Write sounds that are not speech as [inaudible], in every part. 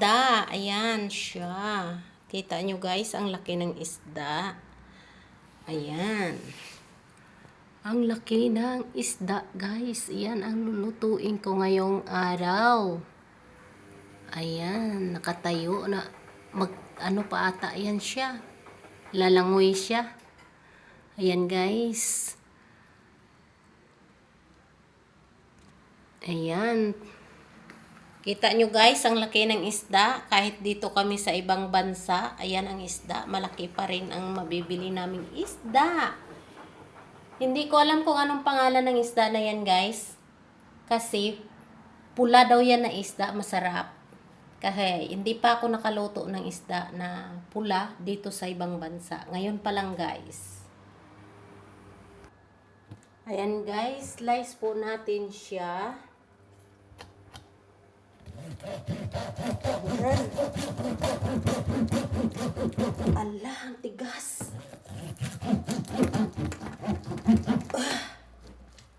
isda. Ayan siya. Kita nyo guys, ang laki ng isda. Ayan. Ang laki ng isda guys. Ayan ang lulutuin ko ngayong araw. Ayan, nakatayo na. Mag, ano pa ata yan siya. Lalangoy siya. Ayan guys. Ayan. Kita nyo guys, ang laki ng isda. Kahit dito kami sa ibang bansa, ayan ang isda. Malaki pa rin ang mabibili naming isda. Hindi ko alam kung anong pangalan ng isda na yan guys. Kasi pula daw yan na isda, masarap. Kasi hindi pa ako nakaluto ng isda na pula dito sa ibang bansa. Ngayon pa lang guys. Ayan guys, slice po natin siya. Ala, ang tigas. Ah,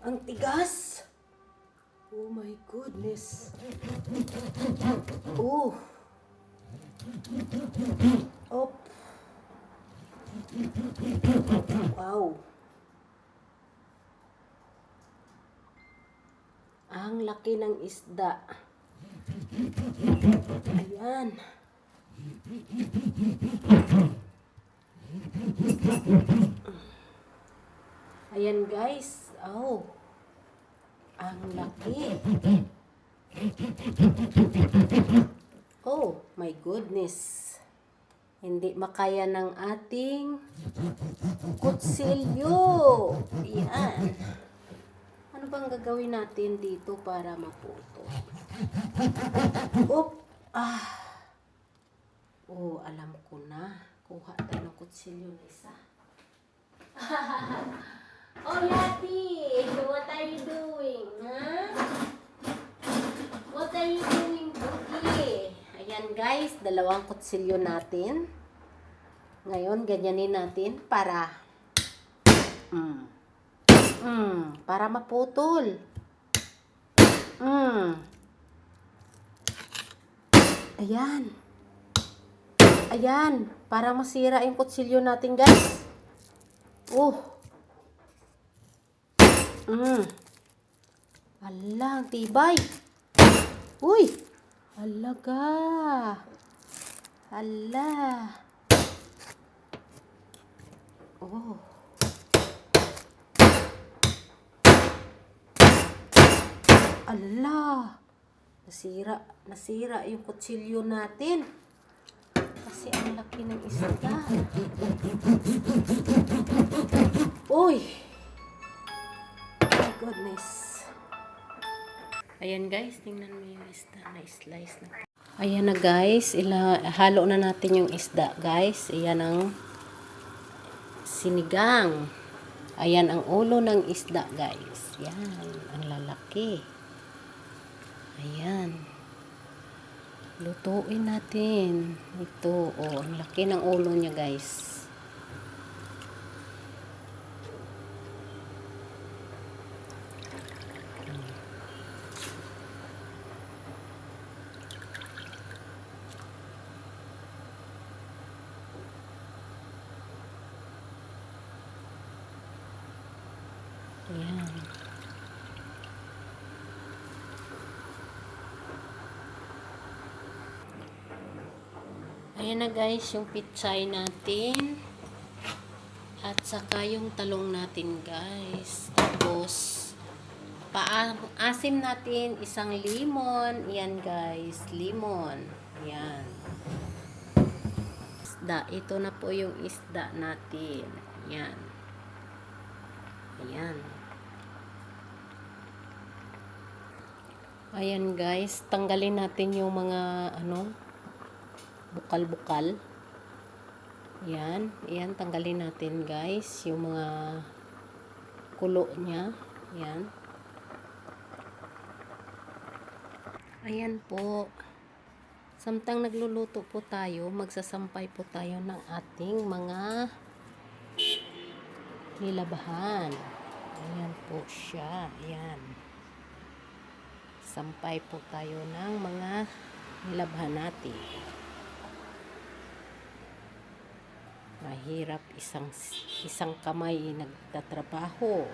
ang tigas. Oh my goodness. Oh. Op. Wow. Ang laki ng isda. Ayan. Ayan guys. Oh. Ang laki. Oh my goodness. Hindi makaya ng ating kutsilyo. Ayan. Ano bang gagawin natin dito para maputo? Oop! Ah! Oh, alam ko na. Kuha tayo ng kutsilyo na isa. [laughs] oh, Yati! What are you doing? Huh? What are you doing, Boogie? Ayan guys, dalawang kutsilyo natin. Ngayon, ganyanin natin para mm, mm, para maputol. Mm. Ayan. Ayan. Para masira yung kutsilyo natin, guys. Oh. Mm. Ala, ang tibay. Uy. Alaga. Ala. Oh. Ala. Nasira, nasira yung kutsilyo natin. Kasi ang laki ng isda. Uy! My goodness. Ayan guys, tingnan mo yung isda na slice na. Ayan na guys, ila, halo na natin yung isda guys. Ayan ang sinigang. Ayan ang ulo ng isda guys. Yan, ang lalaki. Ayan. Lutuin natin. Ito, oh, ang laki ng ulo niya, guys. Ayan. Ayan na guys, yung pitsay natin. At saka yung talong natin guys. Tapos, paasim natin isang limon. Yan guys, limon. Yan. Isda. Ito na po yung isda natin. Yan. Ayan. Ayan guys, tanggalin natin yung mga ano, bukal-bukal. Yan. Yan, tanggalin natin guys. Yung mga kulo niya. Yan. Ayan po. Samtang nagluluto po tayo, magsasampay po tayo ng ating mga nilabahan. Ayan po siya. Ayan. Sampay po tayo ng mga nilabhan natin. Mahirap isang isang kamay nagtatrabaho.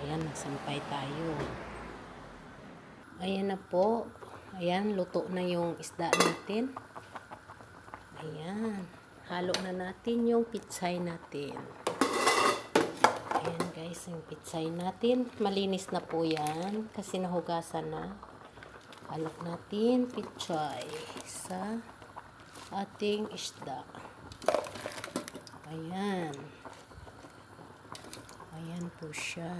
Ayan, nasampay tayo. Ayan na po. Ayan, luto na yung isda natin. Ayan. Halo na natin yung pitsay natin. Ayan guys, yung pitsay natin. Malinis na po yan kasi nahugasan na. Halok natin pitsay sa ating isda. Ayan. Ayan po siya.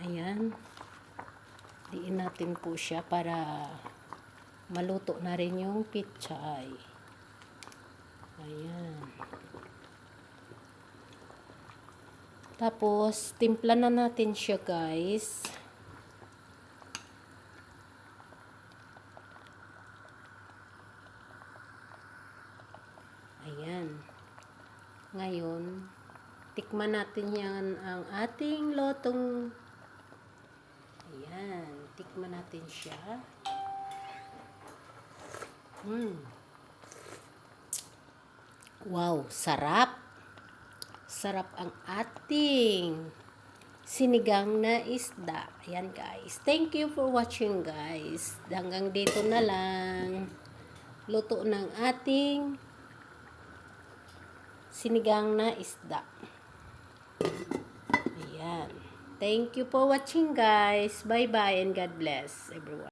Ayan. Diin natin po siya para maluto na rin yung pitsay. Ayan. Tapos, timpla na natin siya guys. Ayan. Ngayon, tikman natin yan ang ating lotong Ayan, tikman natin siya. Hmm. Wow, sarap. Sarap ang ating sinigang na isda. Ayan guys. Thank you for watching guys. Hanggang dito na lang. Luto ng ating sinigang na isda. Ayan. Thank you for watching guys. Bye-bye and God bless everyone.